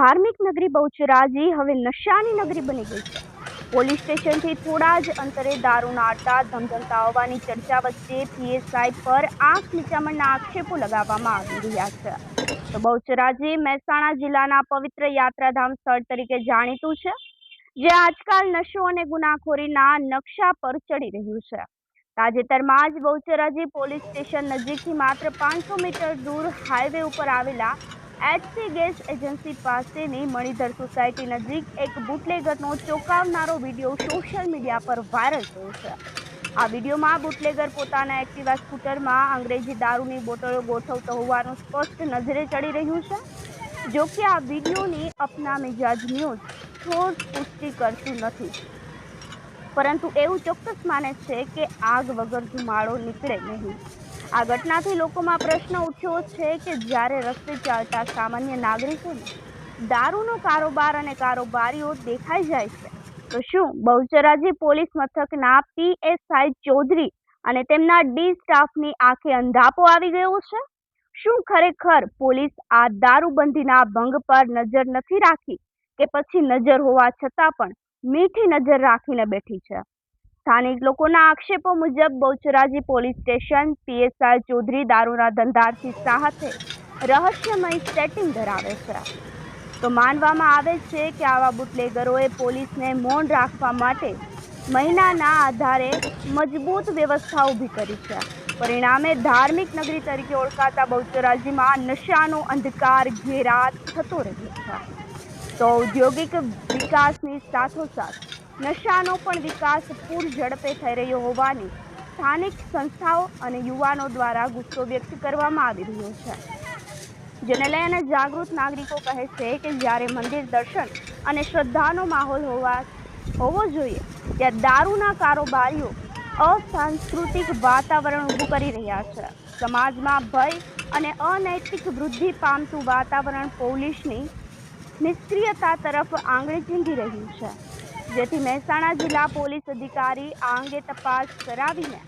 ધાર્મિક નગરી બહુચરાજી હવે નશાની નગરી બની ગઈ છે. પોલીસ સ્ટેશનથી થોડા જ અંતરે દારૂના આડતા ધમધમતા હોવાની ચર્ચા વચ્ચે પીએસઆઈ પર આંખ નીચામણના આક્ષેપો લગાવવામાં આવી રહ્યા છે. તો બહુચરાજી મહેસાણા જિલ્લાના પવિત્ર યાત્રાધામ સ્થળ તરીકે જાણીતું છે, જે આજકાલ નશો અને ગુનાખોરીના નકશા પર ચડી રહ્યું છે. તાજેતરમાં જ બહુચરાજી પોલીસ સ્ટેશન નજીકથી માત્ર પાંચસો મીટર દૂર હાઈવે ઉપર આવેલા એચસી ગેસ એજન્સી પાસેની મણિધર સોસાયટી નજીક એક બુટલેગરનો ચોંકાવનારો વીડિયો સોશિયલ મીડિયા પર વાયરલ થયો છે. આ વિડીયોમાં બુટલેગર પોતાના એક્ટિવા સ્કૂટરમાં અંગ્રેજી દારૂની બોટલો ગોઠવતો હોવાનું સ્પષ્ટ નજરે ચડી રહ્યું છે. જો કે આ વિડીયોની અપના મિજાજ ન્યૂઝ ઠોસ પુષ્ટિ કરતું નથી. પરંતુ એવું ચોક્કસ માને છે કે આગ વગર ધુમાડો નીકળે નહીં. આ ઘટનાથી લોકોમાં પ્રશ્ન ઉઠ્યો છે કે જ્યારે રસ્તે ચાલતા સામાન્ય નાગરિકોને દારૂનો કારોબાર અને કારોબારીઓ દેખાઈ જાય છે, તો શું બહુચરાજી પોલીસ મથકના પીએસઆઈ ચૌધરી અને તેમના ડી સ્ટાફની આંખે અંધાપો આવી ગયો છે? શું ખરેખર પોલીસ આ દારૂબંધીના ભંગ પર નજર નથી રાખી કે પછી નજર હોવા છતાં પણ મીઠી નજર રાખીને બેઠી છે? સ્થાનિક લોકોના આક્ષેપો મુજબ Bahucharaji police station, PSI Chaudhary દારૂના ધંધાર્થી સાથે રહસ્યમય સેટિંગ ધરાવે છે. તો માનવામાં આવે છે કે આવા બુટલેગરોએ પોલીસને મૌન રાખવા માટે મહિનાના આધારે મજબૂત વ્યવસ્થા ઊભી કરી છે. પરિણામે ધાર્મિક નગરી તરીકે ઓળખાતા બહુચરાજીમાં નશાનો અંધકાર ઘેરા થતો રહ્યો છે. તો ઔદ્યોગિક વિકાસની સાથોસાથ નશાનો પણ વિકાસ પૂર ઝડપે થઈ રહ્યો હોવાની સ્થાનિક સંસ્થાઓ અને યુવાનો દ્વારા ગુસ્સો વ્યક્ત કરવામાં આવી રહ્યો છે. જેને લઈને જાગૃત નાગરિકો કહે છે કે જ્યારે મંદિર દર્શન અને શ્રદ્ધાનો માહોલ હોવા હોવો જોઈએ ત્યાં દારૂના કારોબારીઓ અસાંસ્કૃતિક વાતાવરણ ઊભું કરી રહ્યા છે. સમાજમાં ભય અને અનૈતિક વૃદ્ધિ પામતું વાતાવરણ પોલીસની નિષ્ક્રિયતા તરફ આંગળી ચીંધી રહ્યું છે. જેથી મહેસાણા જિલ્લા પોલીસ અધિકારી આ અંગે તપાસ કરાવીને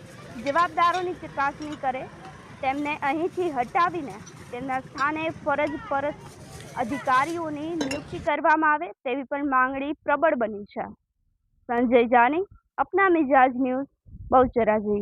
જવાબદારોની ચકાસણી કરે, તેમને અહીંથી હટાવીને તેમના સ્થાને ફરજ પર અધિકારીઓની નિયુક્તિ કરવામાં આવે તેવી પણ માંગણી પ્રબળ બની છે. સંજય જાની, અપના મિજાજ ન્યૂઝ બહુચરાજી